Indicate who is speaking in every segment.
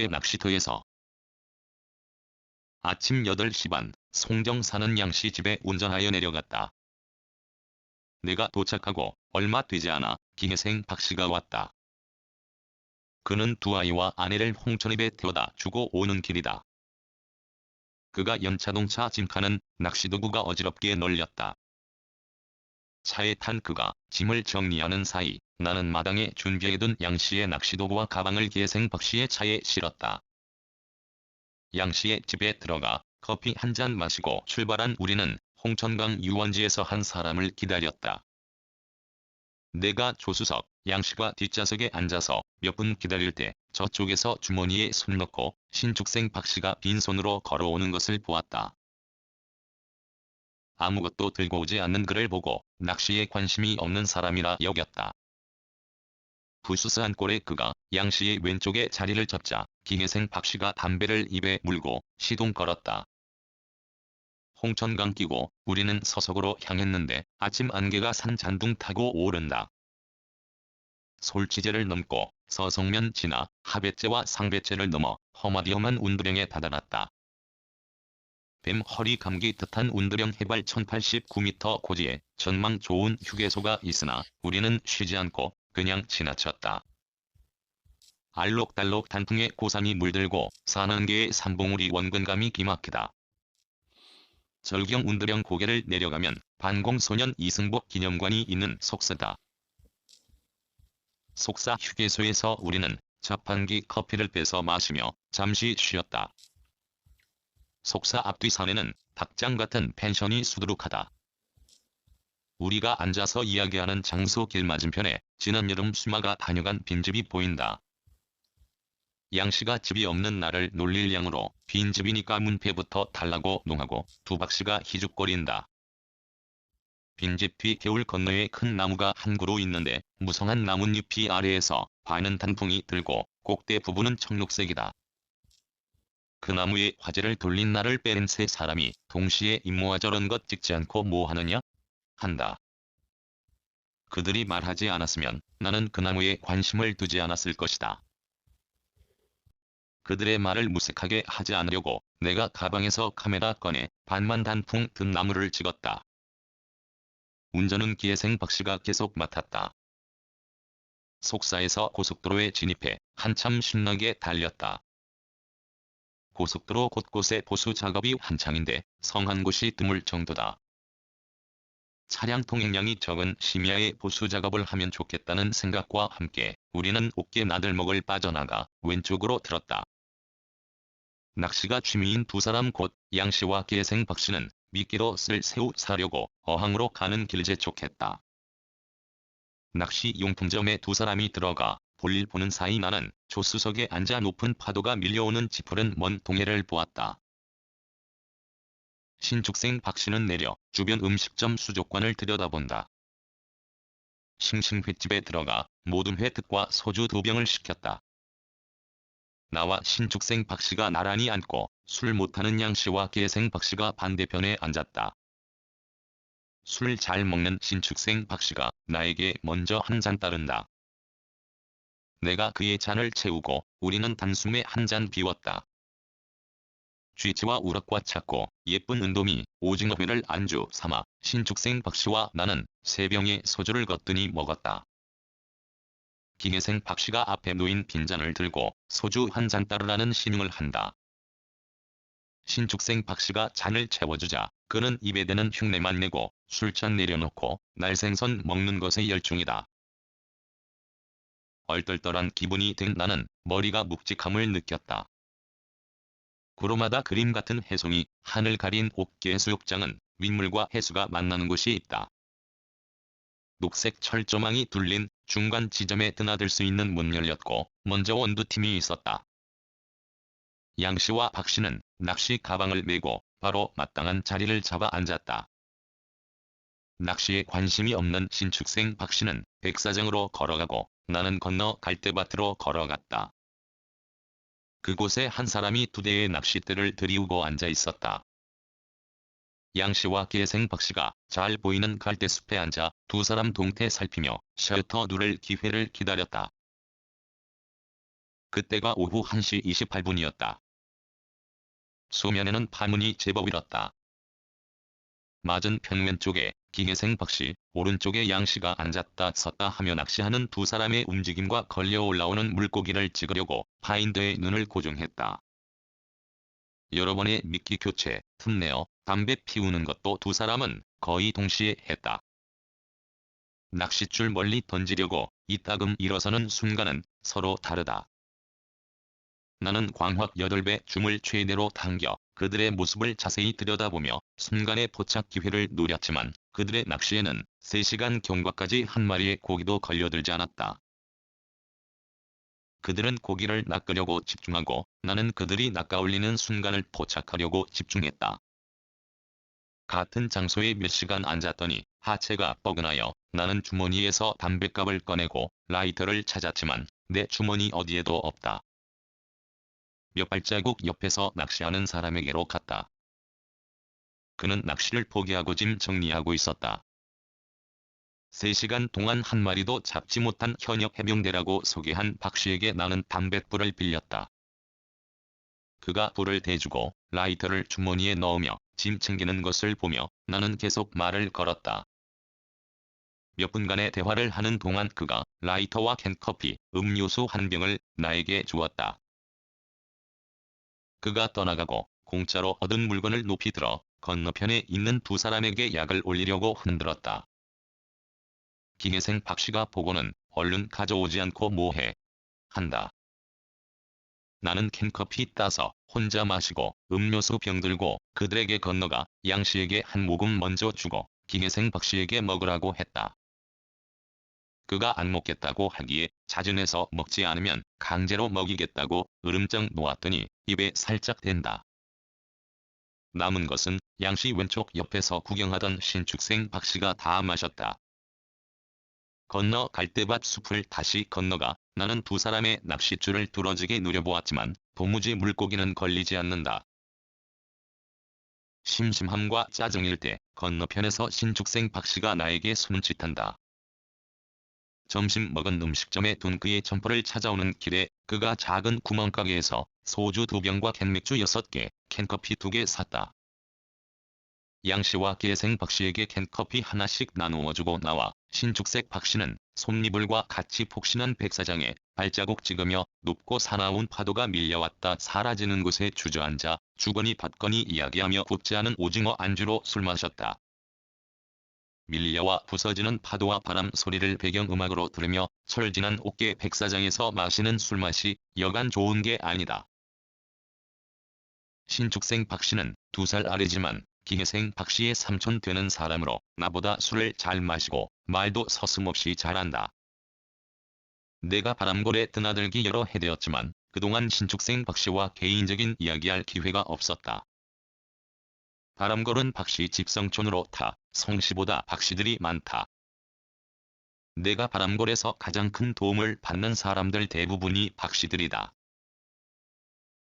Speaker 1: 함께 낚시터에서 아침 8시 반 송정 사는 양씨 집에 운전하여 내려갔다. 내가 도착하고 얼마 되지 않아 기혜생 박씨가 왔다. 그는 두 아이와 아내를 홍천입에 태워다 주고 오는 길이다. 그가 연차동차 짐칸은 낚시도구가 어지럽게 널렸다. 차에 탄 그가 짐을 정리하는 사이 나는 마당에 준비해둔 양씨의 낚시도구와 가방을 기혜생 박씨의 차에 실었다. 양씨의 집에 들어가 커피 한 잔 마시고 출발한 우리는 홍천강 유원지에서 한 사람을 기다렸다. 내가 조수석, 양씨가 뒷좌석에 앉아서 몇 분 기다릴 때 저쪽에서 주머니에 손 넣고 신축생 박씨가 빈손으로 걸어오는 것을 보았다. 아무것도 들고 오지 않는 그를 보고 낚시에 관심이 없는 사람이라 여겼다. 부스스한 꼴에 그가 양씨의 왼쪽에 자리를 잡자 기혜생 박씨가 담배를 입에 물고 시동 걸었다. 홍천강 끼고 우리는 서석으로 향했는데 아침 안개가 산 잔둥 타고 오른다. 솔치제를 넘고 서성면 지나 하배째와 상배째를 넘어 험하디험한 운두령에 다다랐다. 뱀 허리 감기 듯한 운두령 해발 1089m 고지에 전망 좋은 휴게소가 있으나 우리는 쉬지 않고 그냥 지나쳤다. 알록달록 단풍에 고삼이 물들고 산안개의 삼봉우리 원근감이 기막히다. 절경 운두령 고개를 내려가면 반공소년 이승복 기념관이 있는 속사다. 속사 휴게소에서 우리는 자판기 커피를 빼서 마시며 잠시 쉬었다. 속사 앞뒤 산에는 닭장 같은 펜션이 수두룩하다. 우리가 앉아서 이야기하는 장소 길 맞은편에 지난 여름 수마가 다녀간 빈집이 보인다. 양씨가 집이 없는 나를 놀릴 양으로 빈집이니까 문패부터 달라고 농하고 두박씨가 희죽거린다. 빈집 뒤 개울 건너에 큰 나무가 한 그루 있는데 무성한 나뭇잎이 아래에서 반은 단풍이 들고 꼭대 부분은 청록색이다. 그 나무에 화제를 돌린 나를 빼는 세 사람이 동시에 임모와 저런 것 찍지 않고 뭐 하느냐? 한다. 그들이 말하지 않았으면 나는 그 나무에 관심을 두지 않았을 것이다. 그들의 말을 무색하게 하지 않으려고 내가 가방에서 카메라 꺼내 반만 단풍 든 나무를 찍었다. 운전은 기혜생 박씨가 계속 맡았다. 속사에서 고속도로에 진입해 한참 신나게 달렸다. 고속도로 곳곳에 보수 작업이 한창인데 성한 곳이 드물 정도다. 차량 통행량이 적은 심야에 보수 작업을 하면 좋겠다는 생각과 함께 우리는 어깨 나들목을 빠져나가 왼쪽으로 들었다. 낚시가 취미인 두 사람 곧 양씨와 기혜생 박씨는 미끼로 쓸 새우 사려고 어항으로 가는 길 재촉했다. 낚시 용품점에 두 사람이 들어가 볼일 보는 사이 나는 조수석에 앉아 높은 파도가 밀려오는 짚푸른 먼 동해를 보았다. 신축생 박씨는 내려 주변 음식점 수족관을 들여다본다. 싱싱횟집에 들어가 모든 회특과 소주 두 병을 시켰다. 나와 신축생 박씨가 나란히 앉고 술 못하는 양씨와 계생 박씨가 반대편에 앉았다. 술 잘 먹는 신축생 박씨가 나에게 먼저 한 잔 따른다. 내가 그의 잔을 채우고 우리는 단숨에 한 잔 비웠다. 쥐치와 우럭과 찾고 예쁜 은돔이 오징어회를 안주 삼아 신축생 박씨와 나는 세 병의 소주를 거뜬히 먹었다. 기계생 박씨가 앞에 놓인 빈잔을 들고 소주 한 잔 따르라는 신용을 한다. 신축생 박씨가 잔을 채워주자 그는 입에 대는 흉내만 내고 술잔 내려놓고 날생선 먹는 것에 열중이다. 얼떨떨한 기분이 든 나는 머리가 묵직함을 느꼈다. 구로마다 그림 같은 해송이 하늘 가린 옥계 수욕장은 윗물과 해수가 만나는 곳이 있다. 녹색 철조망이 둘린 중간 지점에 드나들 수 있는 문 열렸고 먼저 원두팀이 있었다. 양 씨와 박 씨는 낚시 가방을 메고 바로 마땅한 자리를 잡아 앉았다. 낚시에 관심이 없는 신축생 박 씨는 백사장으로 걸어가고 나는 건너 갈대밭으로 걸어갔다. 그곳에 한 사람이 두 대의 낚싯대를 들이우고 앉아 있었다. 양 씨와 계생 박 씨가 잘 보이는 갈대숲에 앉아 두 사람 동태 살피며 셔터 누를 기회를 기다렸다. 그때가 오후 1시 28분이었다. 수면에는 파문이 제법 일었다. 맞은 편 왼쪽에 기계생 박씨, 오른쪽에 양씨가 앉았다 섰다 하며 낚시하는 두 사람의 움직임과 걸려 올라오는 물고기를 찍으려고 파인더의 눈을 고정했다. 여러 번의 미끼 교체, 틈내어 담배 피우는 것도 두 사람은 거의 동시에 했다. 낚싯줄 멀리 던지려고 이따금 일어서는 순간은 서로 다르다. 나는 광학 8배 줌을 최대로 당겨 그들의 모습을 자세히 들여다보며 순간의 포착 기회를 노렸지만 그들의 낚시에는 3시간 경과까지 한 마리의 고기도 걸려들지 않았다. 그들은 고기를 낚으려고 집중하고 나는 그들이 낚아올리는 순간을 포착하려고 집중했다. 같은 장소에 몇 시간 앉았더니 하체가 뻐근하여 나는 주머니에서 담뱃갑을 꺼내고 라이터를 찾았지만 내 주머니 어디에도 없다. 몇 발자국 옆에서 낚시하는 사람에게로 갔다. 그는 낚시를 포기하고 짐 정리하고 있었다. 3시간 동안 한 마리도 잡지 못한 현역 해병대라고 소개한 박 씨에게 나는 담뱃불을 빌렸다. 그가 불을 대주고 라이터를 주머니에 넣으며 짐 챙기는 것을 보며 나는 계속 말을 걸었다. 몇 분간의 대화를 하는 동안 그가 라이터와 캔커피, 음료수 한 병을 나에게 주었다. 그가 떠나가고 공짜로 얻은 물건을 높이 들어 건너편에 있는 두 사람에게 약을 올리려고 흔들었다. 기계생 박씨가 보고는 얼른 가져오지 않고 뭐해 한다. 나는 캔커피 따서 혼자 마시고 음료수 병 들고 그들에게 건너가 양씨에게 한 모금 먼저 주고 기계생 박씨에게 먹으라고 했다. 그가 안 먹겠다고 하기에 자진해서 먹지 않으면 강제로 먹이겠다고 으름장 놓았더니 입에 살짝 댄다. 남은 것은 양씨 왼쪽 옆에서 구경하던 신축생 박씨가 다 마셨다. 건너 갈대밭 숲을 다시 건너가 나는 두 사람의 낚싯줄을 두러지게 누려보았지만 도무지 물고기는 걸리지 않는다. 심심함과 짜증일 때 건너편에서 신축생 박씨가 나에게 손짓한다. 점심 먹은 음식점에 둔 그의 점퍼를 찾아오는 길에 그가 작은 구멍가게에서 소주 두 병과 캔맥주 여섯 개, 캔커피 두 개 샀다. 양씨와 계생 박씨에게 캔커피 하나씩 나누어주고 나와 신축색 박씨는 솜니불과 같이 폭신한 백사장에 발자국 찍으며 높고 사나운 파도가 밀려왔다 사라지는 곳에 주저앉아 주거니 받거니 이야기하며 굽지 않은 오징어 안주로 술 마셨다. 밀려와 부서지는 파도와 바람 소리를 배경음악으로 들으며 철진한 옥계 백사장에서 마시는 술맛이 여간 좋은 게 아니다. 신축생 박씨는 두 살 아래지만 기회생 박씨의 삼촌 되는 사람으로 나보다 술을 잘 마시고 말도 서슴없이 잘한다. 내가 바람골에 드나들기 여러 해 되었지만 그동안 신축생 박씨와 개인적인 이야기할 기회가 없었다. 바람골은 박씨 집성촌으로 타 성씨보다 박씨들이 많다. 내가 바람골에서 가장 큰 도움을 받는 사람들 대부분이 박씨들이다.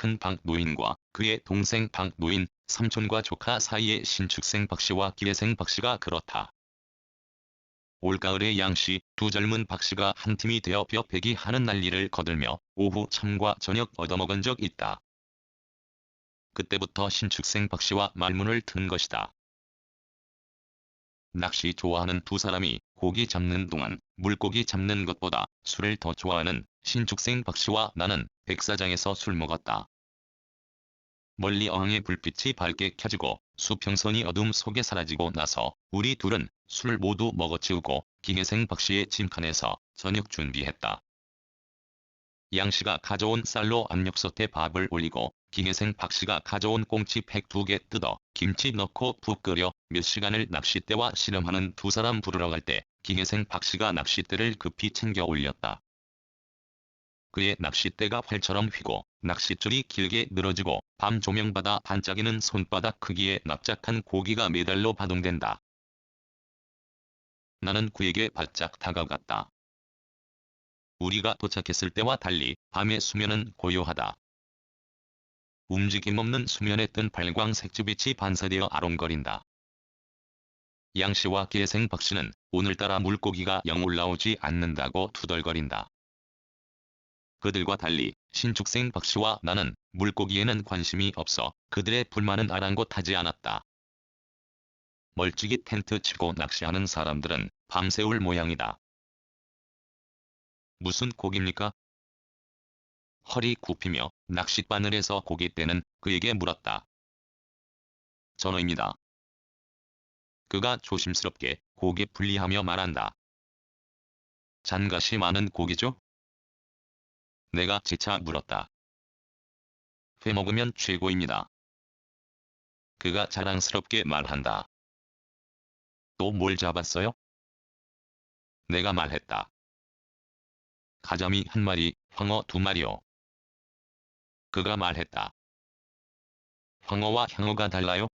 Speaker 1: 큰 박노인과 그의 동생 박노인, 삼촌과 조카 사이의 신축생 박씨와 기회생 박씨가 그렇다. 올가을에 양씨, 두 젊은 박씨가 한 팀이 되어 뼈배기 하는 난리를 거들며 오후 참과 저녁 얻어먹은 적 있다. 그때부터 신축생 박씨와 말문을 튼 것이다. 낚시 좋아하는 두 사람이 고기 잡는 동안 물고기 잡는 것보다 술을 더 좋아하는 신축생 박씨와 나는 백사장에서 술 먹었다. 멀리 어항의 불빛이 밝게 켜지고 수평선이 어둠 속에 사라지고 나서 우리 둘은 술을 모두 먹어치우고 기계생 박씨의 짐칸에서 저녁 준비했다. 양씨가 가져온 쌀로 압력솥에 밥을 올리고 기계생 박씨가 가져온 꽁치 팩두개 뜯어 김치 넣고 푹 끓여 몇 시간을 낚싯대와 씨름하는 두 사람 부르러 갈때 기계생 박씨가 낚싯대를 급히 챙겨 올렸다. 그의 낚싯대가 활처럼 휘고 낚싯줄이 길게 늘어지고 밤 조명받아 반짝이는 손바닥 크기의 납작한 고기가 메달로 바동된다. 나는 그에게 바짝 다가갔다. 우리가 도착했을 때와 달리 밤의 수면은 고요하다. 움직임 없는 수면에 뜬 발광색 주 빛이 반사되어 아롱거린다. 양씨와 계생 박씨는 오늘따라 물고기가 영 올라오지 않는다고 투덜거린다. 그들과 달리 신축생 박씨와 나는 물고기에는 관심이 없어 그들의 불만은 아랑곳하지 않았다. 멀찍이 텐트 치고 낚시하는 사람들은 밤새울 모양이다. 무슨 고기입니까? 허리 굽히며 낚싯바늘에서 고기 떼는 그에게 물었다. 전어입니다. 그가 조심스럽게 고개 분리하며 말한다. 잔갓이 많은 고기죠? 내가 재차 물었다. 회 먹으면 최고입니다. 그가 자랑스럽게 말한다. 또 뭘 잡았어요? 내가 말했다. 가자미 한 마리, 황어 두 마리요. 그가 말했다. 황어와 향어가 달라요?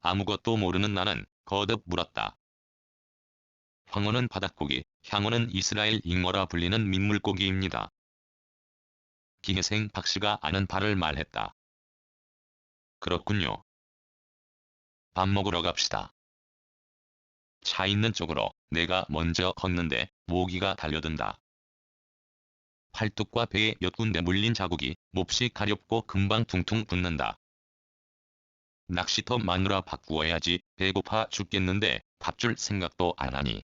Speaker 1: 아무것도 모르는 나는 거듭 물었다. 황어는 바닷고기, 향어는 이스라엘 잉어라 불리는 민물고기입니다. 김혜생 박씨가 아는 바를 말했다. 그렇군요. 밥 먹으러 갑시다. 차 있는 쪽으로 내가 먼저 걷는데 모기가 달려든다. 팔뚝과 배에 몇 군데 물린 자국이 몹시 가렵고 금방 퉁퉁 붓는다. 낚시터 마누라 바꾸어야지 배고파 죽겠는데 밥 줄 생각도 안 하니.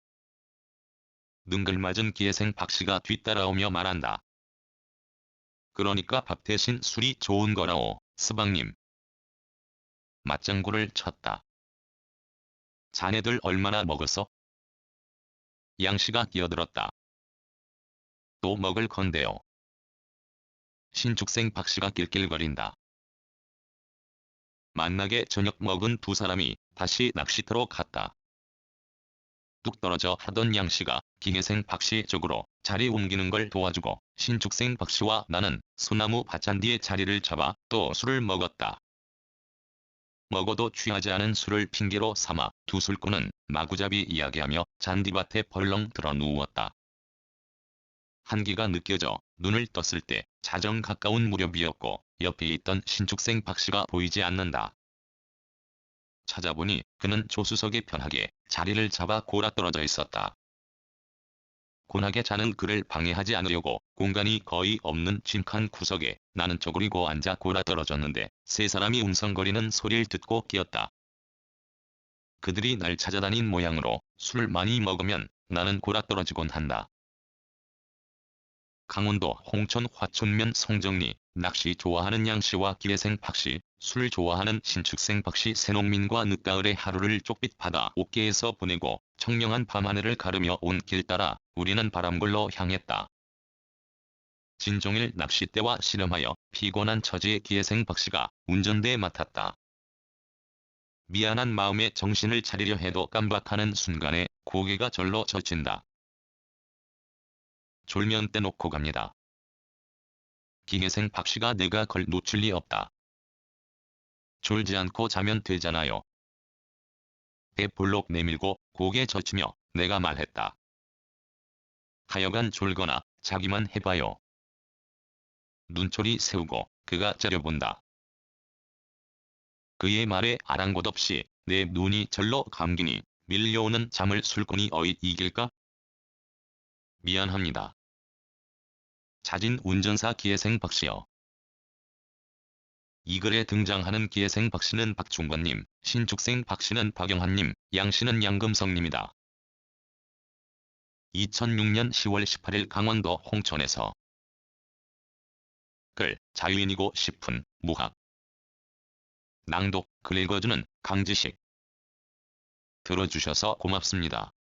Speaker 1: 능글맞은 기회생 박씨가 뒤따라오며 말한다. 그러니까 밥 대신 술이 좋은 거라오, 스방님. 맞장구를 쳤다. 자네들 얼마나 먹었어? 양씨가 끼어들었다. 또 먹을 건데요. 신축생 박씨가 낄낄거린다. 만나게 저녁 먹은 두 사람이 다시 낚시터로 갔다. 뚝 떨어져 하던 양씨가 기계생 박씨 쪽으로 자리 옮기는 걸 도와주고 신축생 박씨와 나는 소나무 밭잔디에 자리를 잡아 또 술을 먹었다. 먹어도 취하지 않은 술을 핑계로 삼아 두 술꾼은 마구잡이 이야기하며 잔디밭에 벌렁 들어 누웠다. 한기가 느껴져 눈을 떴을 때 자정 가까운 무렵이었고 옆에 있던 신축생 박씨가 보이지 않는다. 찾아보니 그는 조수석에 편하게 자리를 잡아 골아 떨어져 있었다. 곤하게 자는 그를 방해하지 않으려고 공간이 거의 없는 침칸 구석에 나는 쪼그리고 앉아 골아 떨어졌는데 세 사람이 웅성거리는 소리를 듣고 끼었다. 그들이 날 찾아다닌 모양으로 술 많이 먹으면 나는 골아 떨어지곤 한다. 강원도 홍천 화촌면 송정리 낚시 좋아하는 양씨와 기회생 박씨, 술 좋아하는 신축생 박씨 새농민과 늦가을의 하루를 쪽빛 바다 옥계에서 보내고 청명한 밤하늘을 가르며 온 길 따라 우리는 바람굴로 향했다. 진종일 낚싯대와 씨름하여 피곤한 처지의 기회생 박씨가 운전대에 맡았다. 미안한 마음에 정신을 차리려 해도 깜박하는 순간에 고개가 절로 젖힌다. 졸면 떼놓고 갑니다. 기계생 박씨가 내가 걸 놓칠 리 없다. 졸지 않고 자면 되잖아요. 배 볼록 내밀고 고개 젖히며 내가 말했다. 하여간 졸거나 자기만 해봐요. 눈초리 세우고 그가 째려본다. 그의 말에 아랑곳 없이 내 눈이 절로 감기니 밀려오는 잠을 술꾼이 어이 이길까? 미안합니다. 자진 운전사 기회생 박씨요. 이 글에 등장하는 기회생 박씨는 박중관님, 신축생 박씨는 박영환님, 양씨는 양금성님이다. 2006년 10월 18일 강원도 홍천에서 글 자유인이고 싶은 무학 낭독 글 읽어주는 강지식 들어주셔서 고맙습니다.